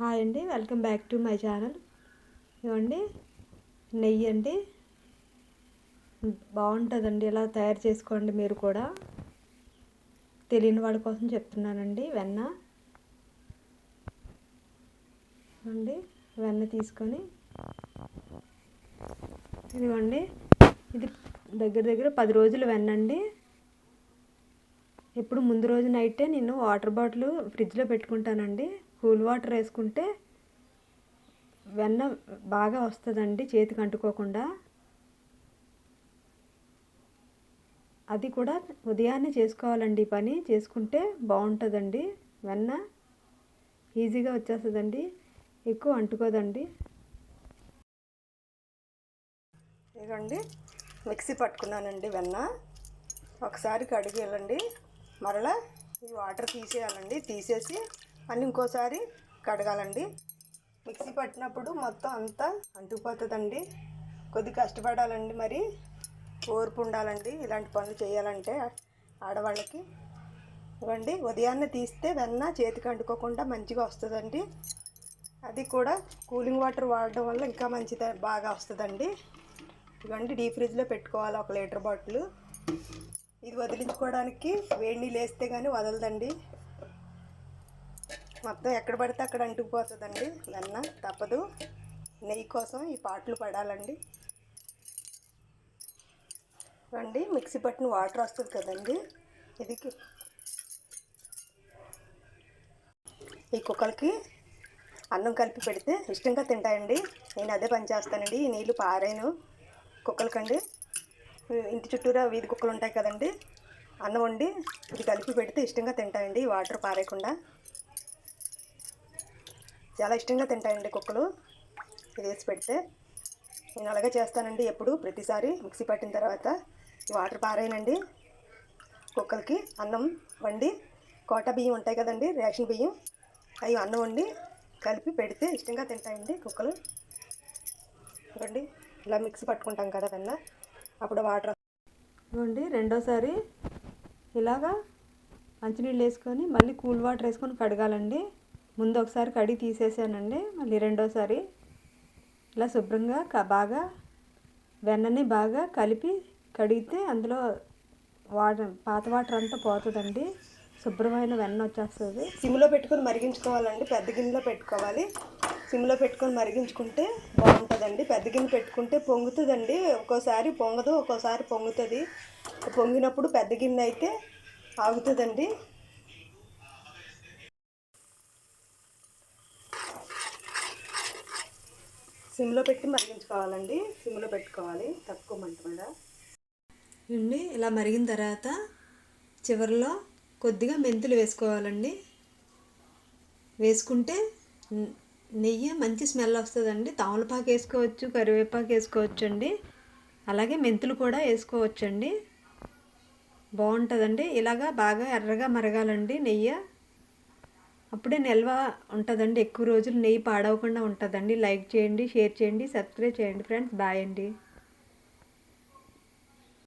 Hi అండి welcome back to my channel. ఇవ్వండి నెయ్యి అండి. బాగుంటుందండి ఇలా తయారు చేసుకోండి మీరు కూడా. తెలియని వాళ్ళ కోసం చెప్తున్నానండి వెన్న. అండి వెన్న తీసుకొని. ఇదిగోండి ఇది దగ్గర దగ్గర పది రోజులు వెన్నండి ఇప్పుడు ముందు రోజు నైటే నేను వాటర్ బాటిల్ ఫ్రిడ్జ్లో పెట్టుకుంటానండి. కూల్ వాటర్ వేసుకుంటే వెన్న బాగా వస్తుందండి చేతికి అంటుకోకుండా. అది కూడా ఉదయాన్నే చేసుకోవాలండి ఈ పని. చేసుకుంటే బాగుంటుందండి. వెన్న ఈజీగా వచ్చేస్తుందండి. ఎక్కువ అంటుకోదండి. ఇదిగోండి మిక్సీ పట్టుకున్నానండి వెన్న. ఒకసారి కడిగేయాలండి. మరలా ఈ వాటర్ తీసేయాలండి. తీసేసి మళ్ళీ ఇంకోసారి కడగాలండి. మిక్సీ పట్టినప్పుడు మొత్తం అంతా అంటుకుపోతుందండి. కొద్ది కష్టపడాలండి మరి. ఓర్పు ఉండాలండి ఇలాంటి పనులు చేయాలంటే ఆడవాళ్ళకి. ఇవ్వండి ఉదయాన్నే తీస్తే వెన్న చేతికి అంటుకోకుండా మంచిగా వస్తుందండి. అది కూడా కూలింగ్ వాటర్ వాడడం వల్ల ఇంకా మంచిది బాగా వస్తుందండి. ఇవ్వండి డీప్ ఫ్రిడ్జ్లో పెట్టుకోవాలి ఒక లీటర్ బాటిల్. ఇది వదిలించుకోవడానికి వేడి నీళ్ళు వేస్తే కానీ వదలదండి. మొత్తం ఎక్కడ పడితే అక్కడ అంటుకుపోతుందండి. వెన్న తప్పదు. నెయ్యి కోసం ఈ పాటలు పడాలండి. రండి మిక్సీ పట్టిన వాటర్ వస్తుంది కదండి. ఇది ఈ కుక్కలకి అన్నం కలిపి పెడితే ఇష్టంగా తింటాయండి. నేను అదే పని చేస్తానండి. ఈ నీళ్ళు పారాను కుక్కలకండి. ఇంటి చుట్టూరా వీధి కుక్కలు ఉంటాయి కదండి. అన్నం వండి ఇది కలిపి పెడితే ఇష్టంగా తింటాయండి. వాటర్ పారేయకుండా. చాలా ఇష్టంగా తింటాయండి కుక్కలు. ఇది వేసి పెడితే నేను అలాగే చేస్తానండి ఎప్పుడు. ప్రతిసారి మిక్సీ పట్టిన తర్వాత వాటర్ పారేయనండి కుక్కలకి అన్నం వండి కోట బియ్యం ఉంటాయి కదండి రేషన్ బియ్యం అవి అన్నం వండి కలిపి పెడితే ఇష్టంగా తింటాయండి కుక్కలు. ఇవ్వండి ఇలా మిక్సీ పట్టుకుంటాం కదా వెన్న. అప్పుడు వాటర్ ఇవ్వండి. రెండోసారి ఇలాగా మంచినీళ్ళు వేసుకొని మళ్ళీ కూల్ వాటర్ వేసుకొని కడగాలండి. ముందు ఒకసారి కడిగి తీసేసానండి. మళ్ళీ రెండోసారి ఇలా శుభ్రంగా బాగా వెన్నని బాగా కలిపి కడిగితే అందులో వాటర్ పాత వాటర్ అంతా పోతుందండి. శుభ్రమైన వెన్న వచ్చేస్తుంది. సిమ్లో పెట్టుకొని మరిగించుకోవాలండి. పెద్ద గిన్నెలో పెట్టుకోవాలి. సిమ్లో పెట్టుకొని మరిగించుకుంటే బాగుంటుందండి. పెద్ద గిన్నె పెట్టుకుంటే పొంగుతుందండి. ఒక్కోసారి పొంగదు ఒక్కోసారి పొంగుతుంది. పొంగినప్పుడు పెద్ద గిన్నె అయితే ఆగుతుందండి. సిమ్లో పెట్టి మరిగించుకోవాలండి. సిమ్లో పెట్టుకోవాలి. తక్కువ మంట మీద అండి ఇలా మరిగిన తర్వాత చివరిలో కొద్దిగా మెంతులు వేసుకోవాలండి. వేసుకుంటే నెయ్యి మంచి స్మెల్ వస్తుందండి. తమలపాకు వేసుకోవచ్చు కరివేపాకు వేసుకోవచ్చు అండి అలాగే మెంతులు కూడా వేసుకోవచ్చండి. బాగుంటుందండి. ఇలాగా బాగా ఎర్రగా మరగాలండి నెయ్యి. అప్పుడే నిల్వ ఉంటుందండి. ఎక్కువ రోజులు నెయ్యి పాడవకుండా ఉంటుందండి. లైక్ చేయండి షేర్ చేయండి సబ్స్క్రైబ్ చేయండి ఫ్రెండ్స్. బాయ్ అండి.